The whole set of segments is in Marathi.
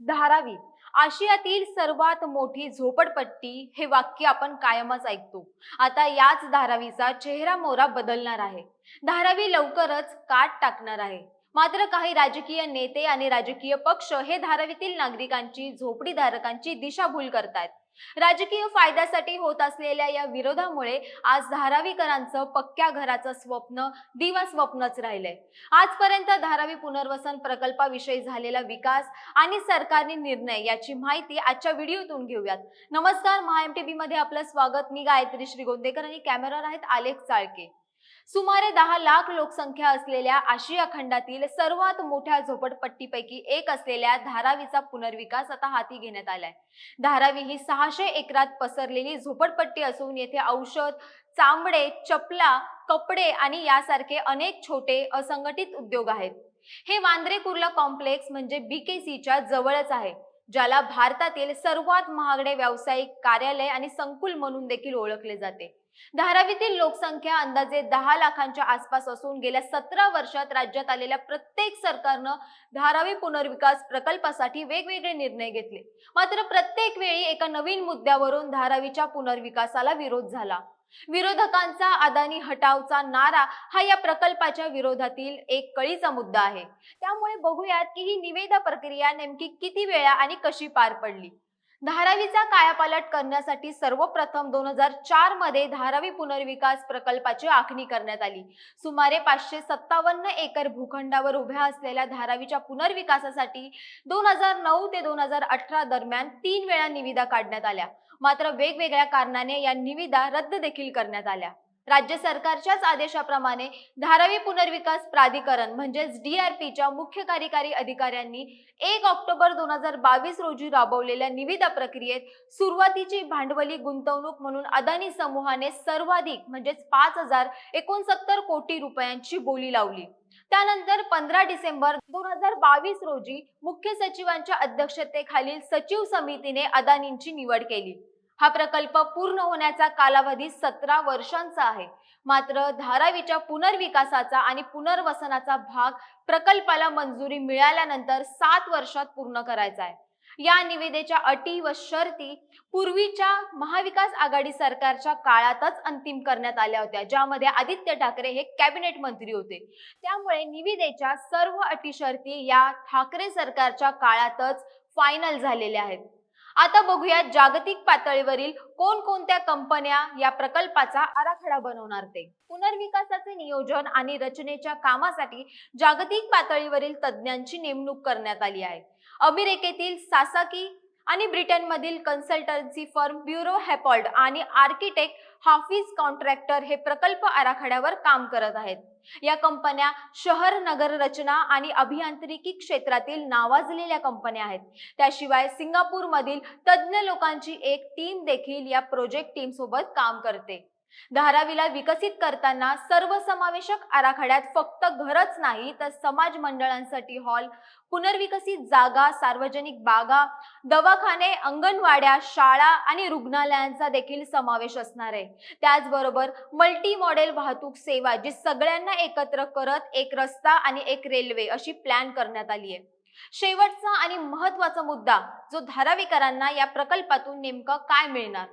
धारावी. आशियातील सर्वात मोठी झोपडपट्टी हे वाक्य आपण कायमच ऐकतो. आता याच धारावीचा चेहरा मोरा बदलणार आहे. धारावी लवकरच काट टाकणार आहे. मात्र काही राजकीय नेते आणि राजकीय पक्ष हे धारावीतील नागरिकांची झोपडीधारकांची दिशाभूल करतायत. राजकीय फायद्यासाठी होत असलेल्या या विरोधामुळे आज धारावीकरांचं पक्क्या घराचं स्वप्न दिवा स्वप्नच राहिलंय. आजपर्यंत धारावी पुनर्वसन प्रकल्पाविषयी झालेला विकास आणि सरकारने निर्णय याची माहिती आजच्या व्हिडिओतून घेऊयात. नमस्कार महाएमटीबी मध्ये आपलं स्वागत. मी गायत्री श्रीगोंदेकर आणि कॅमेरावर आहेत आलेख चाळके. सुमारे दहा लाख लोकसंख्या असलेल्या आशिया खंडातील सर्वात मोठ्या झोपडपट्टीपैकी एक असलेल्या धारावीचा पुनर्विकास आता हाती घेण्यात आलाय. धारावी ही सहाशे एकरात पसरलेली झोपडपट्टी असून येथे औषध चामडे चपला कपडे आणि यासारखे अनेक छोटे असंघटित उद्योग आहेत. हे वांद्रे कुर्ला कॉम्प्लेक्स म्हणजे बीकेसीच्या जवळच आहे ज्याला भारतातील सर्वात महागडे व्यावसायिक कार्यालय आणि संकुल म्हणून देखील ओळखले जाते. धारावीतील लोकसंख्या अंदाजे दहा लाखांच्या आसपास असून गेल्या सतरा वर्षात राज्यात आलेल्या प्रत्येक सरकारनं धारावी पुनर्विकास प्रकल्पासाठी वेगवेगळे निर्णय घेतले. मात्र प्रत्येक वेळी एका नवीन मुद्द्यावरून धारावीच्या पुनर्विकासाला विरोध झाला. विरोधकांचा अदानी हटावचा नारा हा या प्रकल्पाच्या विरोधातील एक कळीचा मुद्दा आहे. त्यामुळे बघूयात की ही निवेदा प्रक्रिया नेमकी किती वेळा आणि कशी पार पडली? धारावीचा कायापालट करण्यासाठी सर्वप्रथम दोन हजार चारमध्ये धारावी पुनर्विकास प्रकल्पाची आखणी करण्यात आली. सुमारे पाचशे सत्तावन्न एकर भूखंडावर उभ्या असलेल्या धारावीच्या पुनर्विकासासाठी दोन हजार नऊ ते दोन हजार अठरा दरम्यान तीन वेळा निविदा काढण्यात आल्या. मात्र वेगवेगळ्या कारणाने या निविदा रद्द देखील करण्यात आल्या. राज्य सरकारच्याच आदेशाप्रमाणे धारावी पुनर्विकास प्राधिकरण म्हणजेच डीआरपीच्या मुख्य कार्यकारी अधिकाऱ्यांनी एक ऑक्टोबर दोन हजार बावीस रोजी राबवलेल्या निविदा प्रक्रियेत सुरुवातीची भांडवली गुंतवणूक म्हणून अदानी समूहाने सर्वाधिक म्हणजेच पाच हजार एकोणसत्तर कोटी रुपयांची बोली लावली. त्यानंतर पंधरा डिसेंबर दोन हजार बावीस रोजी मुख्य सचिवांच्या अध्यक्षतेखालील सचिव समितीने अदानींची निवड केली. हा प्रकल्प पूर्ण होण्याचा कालावधी सतरा वर्षांचा आहे. मात्र धारावीच्या पुनर्विकासाचा आणि पुनर्वसनाचा भाग प्रकल्पाला मंजुरी मिळाल्यानंतर सात वर्षात पूर्ण करायचा आहे. या निविदेच्या अटी व शर्ती पूर्वीच्या महाविकास आघाडी सरकारच्या काळातच अंतिम करण्यात आल्या होत्या ज्यामध्ये आदित्य ठाकरे हे कॅबिनेट मंत्री होते. त्यामुळे निविदेच्या सर्व अटी शर्ती या ठाकरे सरकारच्या काळातच फायनल झालेल्या आहेत. आता बघूया जागतिक पातळीवरील कोणकोणत्या कंपन्या या प्रकल्पाचा आराखडा बनवणार ते. पुनर्विकासाचे नियोजन आणि रचनेच्या कामासाठी जागतिक पातळीवरील तज्ज्ञांची नेमणूक करण्यात आली आहे. अमेरिकेतील सासाकी आणि ब्रिटनमधील कन्सल्टन्सी फर्म ब्युरो हेपॉल्ड आणि आर्किटेक्ट हाफिज कॉन्ट्रॅक्टर हे प्रकल्प आराखड्यावर काम करत आहेत. या कंपन्या शहर नगर रचना आणि अभियांत्रिकी क्षेत्रातील नावाजलेल्या कंपन्या आहेत. त्याशिवाय सिंगापूरमधील तज्ज्ञ लोकांची एक टीम देखील या प्रोजेक्ट टीम सोबत काम करते. धारावीला विकसित करताना सर्वसमावेशक आराखड्यात फक्त घरच नाही तर समाज मंडळांसाठी हॉल पुनर्विकसित जागा सार्वजनिक बागा दवाखाने अंगणवाड्या शाळा आणि रुग्णालयांचा देखील समावेश असणार आहे. त्याचबरोबर मल्टी मॉडेल वाहतूक सेवा जी सगळ्यांना एकत्र करत एक रस्ता आणि एक रेल्वे अशी प्लॅन करण्यात आली आहे. शेवटचा आणि महत्त्वाचा मुद्दा जो धारावीकरांना या प्रकल्पातून नेमकं काय मिळणार?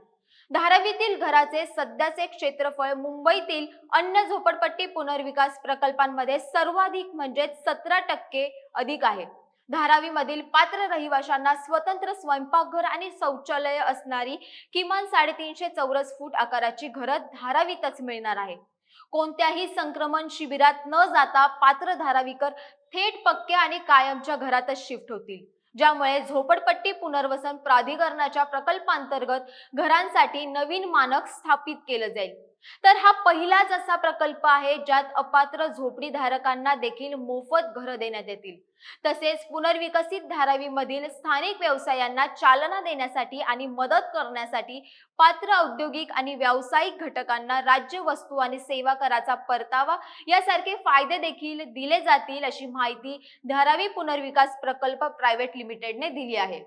धारावीतील घराचे सध्याचे क्षेत्रफळ मुंबईतील अन्य झोपडपट्टी पुनर्विकास प्रकल्पांमध्ये सर्वाधिक म्हणजे सतरा टक्के अधिक आहे. धारावीमधील पात्र रहिवाशांना स्वतंत्र स्वयंपाकघर आणि शौचालय असणारी किमान साडेतीनशे चौरस फूट आकाराची घरं धारावीतच मिळणार आहे. कोणत्याही संक्रमण शिबिरात न जाता पात्र धारावीकर थेट पक्क्या आणि कायमच्या घरातच शिफ्ट होतील. ज्यामुळे झोपडपट्टी पुनर्वसन प्राधिकरणाच्या प्रकल्पांतर्गत घरांसाठी नवीन मानक स्थापित केलं जाईल. तर हा पहिलाच असा प्रकल्प आहे ज्यात अपात्र झोपडीधारकांना देखील मोफत घरं देण्यात येतील. तसेच पुनर्विकसित धारावीमधील स्थानिक व्यवसायांना चालना देण्यासाठी आणि मदत करण्यासाठी पात्र औद्योगिक आणि व्यावसायिक घटकांना राज्य वस्तू आणि सेवा कराचा परतावा यासारखे फायदे देखील दिले जातील अशी माहिती धारावी पुनर्विकास प्रकल्प प्रायव्हेट लिमिटेडने दिली आहे.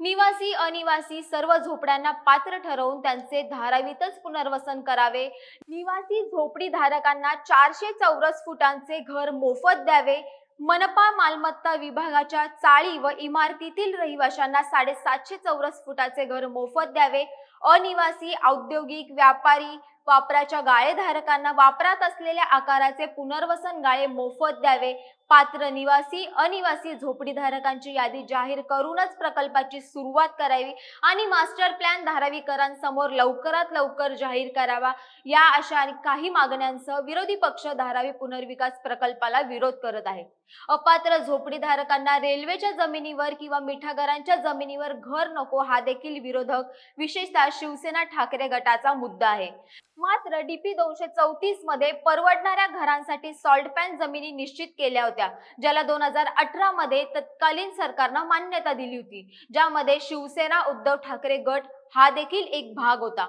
निवासी अनिवासी सर्व झोपड्यांना पात्र ठरवून त्यांचे धारावीतच पुनर्वसन करावे. निवासी झोपडी धारकांना चारशे चौरस फुटांचे घर मोफत द्यावे. मनपा मालमत्ता विभागाच्या चाळी व इमारतीतील रहिवाशांना साडेसातशे चौरस फुटाचे घर मोफत द्यावे. अनिवासी औद्योगिक व्यापारी वापराच्या गाळेधारकांना वापरात असलेल्या आकाराचे पुनर्वसन गाळे मोफत द्यावे. पात्र निवासी अनिवासी झोपडीधारकांची यादी जाहीर करूनच प्रकल्पाची सुरुवात करावी आणि मास्टर प्लॅन धारावीकरांसमोर लवकरात लवकर जाहीर करावा. या अशा आणि काही मागण्यांसह विरोधी पक्ष धारावी पुनर्विकास प्रकल्पाला विरोध करत आहे. अपात्र झोपडीधारकांना रेल्वेच्या जमिनीवर किंवा मिठागरांच्या जमिनीवर घर नको हा देखील विरोधक विशेषतः शिवसेना ठाकरे गटाचा मुद्दा आहे. मात्र डीपी दोनशे चौतीसमध्ये परवडणाऱ्या घरांसाठी सॉल्ट पॅन जमिनी निश्चित केल्या होत्या ज्याला दोन हजार अठरा मध्ये तत्कालीन सरकारनं मान्यता दिली होती ज्यामध्ये शिवसेना उद्धव ठाकरे गट हा देखील एक भाग होता.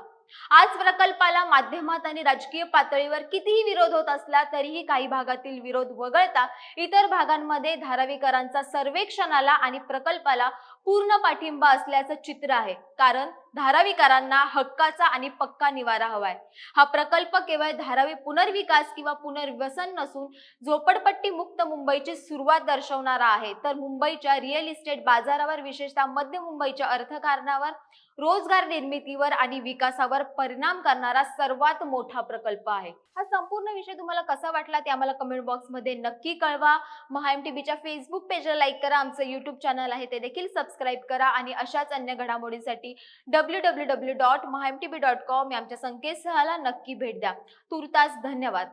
आज प्रकल्पाला माध्यमात आणि राजकीय पातळीवर कितीही विरोध होत असला तरीही काही भागातील विरोध वगळता इतर भागांमध्ये धारावीकरांचा सर्वेक्षणाला आणि प्रकल्पाला पूर्ण पाठिंबा असल्याचं चित्र आहे. कारण धाराविकारांना हक्काचा आणि पक्का निवारा हवाय. हा प्रकल्प केवळ धारावी पुनर्विकास किंवा पुनर्वसन नसून झोपडपट्टी मुक्त मुंबईची सुरुवात दर्शवणारा आहे. तर मुंबईच्या रिअल इस्टेट बाजारावर विशेषतः मध्य मुंबईच्या अर्थकारणावर रोजगार निर्मितीवर आणि विकासावर परिणाम करणारा सर्वात मोठा प्रकल्प आहे. हा संपूर्ण विषय तुम्हाला कसा वाटला ते आम्हाला कमेंट बॉक्समध्ये नक्की कळवा. महाएम टीव्हीच्या फेसबुक पेजला लाईक करा. आमचं युट्यूब चॅनल आहे ते देखील सबस्क्राईब करा आणि अशाच अन्य घडामोडींसाठी W W W dot MahaMTB T dot com या आमच्या संकेतस्थळाला नक्की भेट द्या. तुर्तास धन्यवाद.